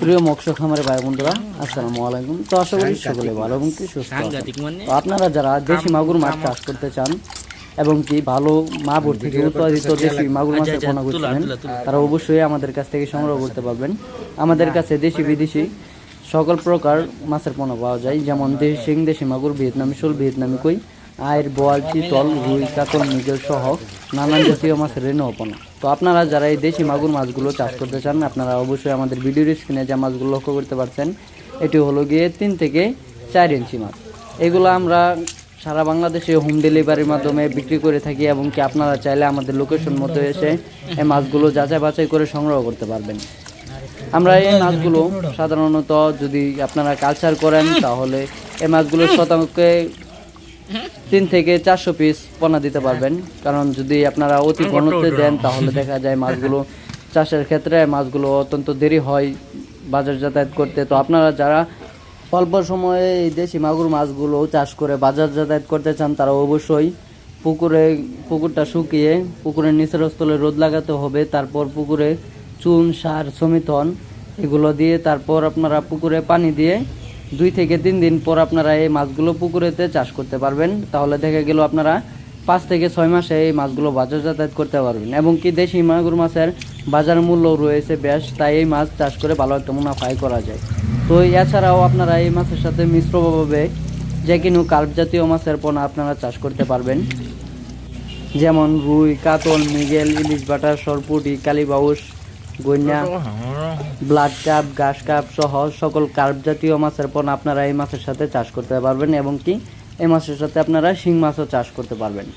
প্রিয় মৎস্য খামারে ভাই বন্ধুরা আসসালামু আলাইকুম। তো আশা করি সকলে ভালো এবং কি সুস্থ মানে? আপনারা যারা দেশি মাগুর মাছ চাষ করতে চান এবং কি ভালো মাগুর থেকে উৎপাদিত দেশি মাগুর মাছের আচ্ছা, পোনা করছিলেন। তারা অবশ্যই আমাদের কাছ থেকে সংগ্রহ করতে পারবেন। আমাদের কাছে দেশি বিদেশি সকল প্রকার মাছের পোনা পাওয়া যায় যেমন দেশি শিং দেশি মাগুর ভিয়েতনামি শোল ভিয়েতনামি কই। আয়ের বোয়াল, চিতল, রুই, কাতল, মৃগেল সহ নানান জাতীয় মাছ রেণু পোনা। তো আপনারা যারা এই দেশি মাগুর মাছগুলো চাষ করতে চান, আপনারা অবশ্যই আমাদের ভিডিওর স্ক্রিনে যে মাছগুলো লক্ষ্য করতে পারছেন, এটি হলো গিয়ে তিন থেকে চার ইঞ্চি মাছ। এগুলো আমরা সারা বাংলাদেশে হোম ডেলিভারির মাধ্যমে বিক্রি করে থাকি এবং কি আপনারা চাইলে আমাদের লোকেশন মতো এসে এই মাছগুলো যাচাই বাছাই করে সংগ্রহ করতে পারবেন। আমরা এই মাছগুলো সাধারণত যদি আপনারা কালচার করেন, তাহলে এই মাছগুলো শতাংশে তিন থেকে চারশো পিস পোনা দিতে পারবেন। কারণ যদি আপনারা অতি ঘনত্বে দেন তাহলে দেখা যায় মাছগুলো চাষের ক্ষেত্রে মাছগুলো অত্যন্ত দেরি হয় বাজার যাতায়াত করতে। তো আপনারা যারা অল্প সময়ে এই দেশি মাগুর মাছগুলো চাষ করে বাজার যাতায়াত করতে চান তারা অবশ্যই পুকুরে পুকুরটা শুকিয়ে পুকুরের নিচের স্থলে রোদ লাগাতে হবে। তারপর পুকুরে চুন সার সমিথন এগুলো দিয়ে তারপর আপনারা পুকুরে পানি দিয়ে দুই থেকে তিন দিন পর আপনারা এই মাছগুলো পুকুরেতে চাষ করতে পারবেন। তাহলে দেখা গেল আপনারা পাঁচ থেকে ছয় মাসে এই মাছগুলো বাজার যাতায়াত করতে পারবেন এবং কি দেশি মাগুর মাছের বাজার মূল্য রয়েছে বেশ, তাই এই মাছ চাষ করে ভালো একটা মুনাফাই করা যায়। তো এছাড়াও আপনারা এই মাছের সাথে মিশ্রভাবে যে কোনো কার্প জাতীয় মাছের পোনা আপনারা চাষ করতে পারবেন। যেমন রুই, কাতল, মৃগেল, ইলিশ বাটার সরপুটি কালীবাউস গইনা ব্লাড কাপ ঘাস কাপ সহ সকল কার্প জাতীয় মাছের পণ্য আপনারা এই মাছের সাথে চাষ করতে পারবেন এবং কি এই মাছের সাথে আপনারা শিং মাছও চাষ করতে পারবেন।